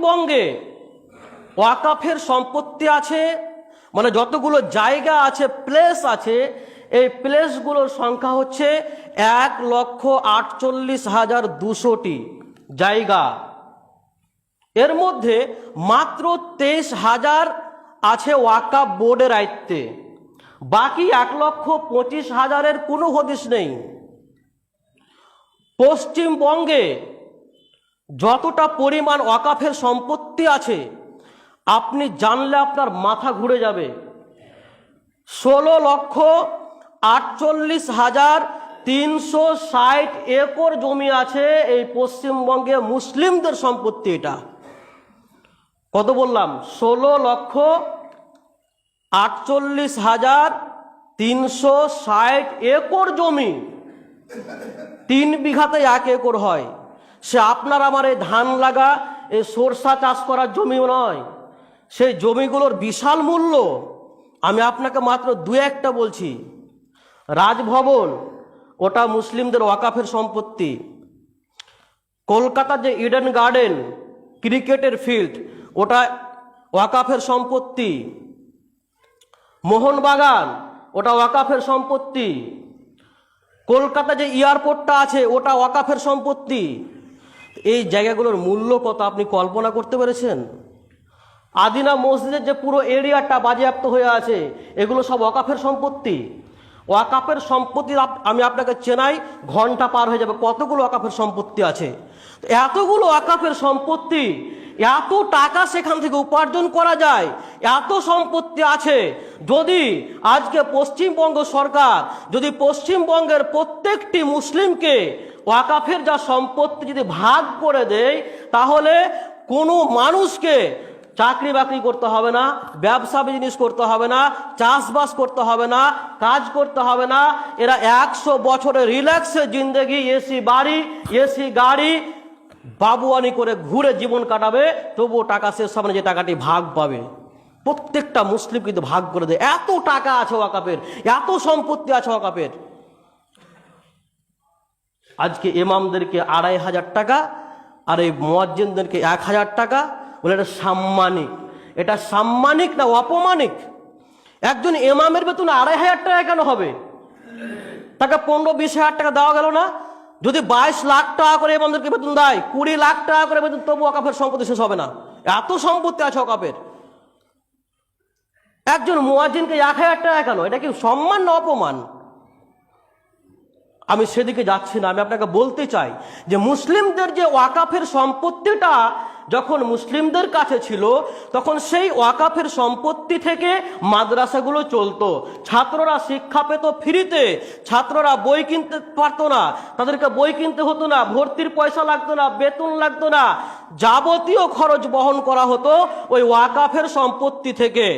পশ্চিমবঙ্গে ওয়াকাফের সম্পত্তি আছে মানে যতগুলো জায়গা আছে প্লেস আছে, এই প্লেসগুলোর সংখ্যা হচ্ছে এক লক্ষ আটচল্লিশ হাজার দুশোটি জায়গা। এর মধ্যে মাত্র তেইশ হাজার আছে ওয়াকাফ বোর্ডের আয়ত্তে। বাকি এক লক্ষ পঁচিশ হাজারের কোনো হদিস নেই। পশ্চিমবঙ্গে যতটা পরিমাণ ওয়াকাফের সম্পত্তি আছে, আপনি জানলে আপনার মাথা ঘুরে যাবে। ষোলো লক্ষ আটচল্লিশ হাজার তিনশো ষাট একর জমি আছে এই পশ্চিমবঙ্গে মুসলিমদের সম্পত্তি এটা। কত বললাম? ষোলো লক্ষ আটচল্লিশ হাজার তিনশো ষাট একর জমি। তিন বিঘাতে এক একর হয়। সে আপনার আমার এই ধান লাগা, এই সরষা চাষ করার জমিও নয়। সেই জমিগুলোর বিশাল মূল্য আমি আপনাকে মাত্র দু একটা বলছি। রাজভবন, ওটা মুসলিমদের ওয়াকাফের সম্পত্তি। কলকাতার যে ইডেন গার্ডেন, ক্রিকেটের ফিল্ড, ওটা ওয়াকাফের সম্পত্তি। মোহনবাগান, ওটা ওয়াকাফের সম্পত্তি। কলকাতা যে এয়ারপোর্টটা আছে, ওটা ওয়াকাফের সম্পত্তি। এই জায়গাগুলোর মূল্য কত আপনি কল্পনা করতে পেরেছেন? আদিনা মসজিদের যে পুরো এরিয়াটা বাজেয়াপ্ত হয়ে আছে, এগুলো সব ওয়াকাফের সম্পত্তি। ওয়াকাফের সম্পত্তি আমি আপনাকে চেনাই, ঘণ্টা পার হয়ে যাবে কতগুলো ওয়াকাফের সম্পত্তি আছে। এতগুলো ওয়াকাফের সম্পত্তি, এত টাকা সেখান থেকে উপার্জন করা যায়, এত সম্পত্তি আছে। যদি আজকে পশ্চিমবঙ্গ সরকার, যদি পশ্চিমবঙ্গের প্রত্যেকটি মুসলিমকে ওয়াকাফের যা সম্পত্তি যদি ভাগ করে দেয় তাহলে কোনো মানুষকে চাকরি বাকরি করতে হবে না, ব্যবসা বিজনেস করতে হবে না, চাষবাস করতে হবে না, কাজ করতে হবে না। এরা একশো বছরের রিল্যাক্সে জিন্দগি এসি বাড়ি এসি গাড়ি, বাবুয়ানি করে ঘুরে জীবন কাটাবে, তবুও টাকা শেষ হবে না, যে টাকাটি ভাগ পাবে। প্রত্যেকটা মুসলিম কিন্তু ভাগ করে দেয়। এত টাকা আছে ওয়াকাপের এত সম্পত্তি আছে ওয়াকাপের আজকে ইমামদেরকে আড়াই হাজার টাকা আর এই মোয়াজ্জিনদেরকে এক হাজার টাকা, বলে এটা সাম্মানিক। এটা সাম্মানিক না অপমানিক? একজন ইমামের বেতন আড়াই হাজার টাকা কেন হবে? তাকে পনেরো, বিশ হাজার টাকা দেওয়া গেল না? যদি বাইশ লাখ টাকা করে ইমামদেরকে বেতন দেয়, কুড়ি লাখ টাকা করে বেতন তবু অকাফের সম্পত্তি শেষ হবে না। এত সম্পত্তি আছে অকাফের একজন মুয়াজ্জিনকে এক হাজার টাকা কেন? এটা কি সম্মান না অপমান? আমি সেদিকে যাচ্ছি না, আমি আপনাকে বলতে চাই যে মুসলিমদের যে ওয়াকাফের সম্পত্তিটা যখন মুসলিমদের কাছে ছিল, তখন সেই ওয়াকাফের সম্পত্তি থেকে মাদ্রাসাগুলো চলতো। ছাত্ররা শিক্ষা পেত ফ্রিতে, ছাত্ররা বই কিনতে পারতো না, তাদেরকে বই কিনতে হতো না, ভর্তির পয়সা লাগতো না, বেতন লাগতো না, যাবতীয় খরচ বহন করা হতো ওই ওয়াকাফের সম্পত্তি থেকে।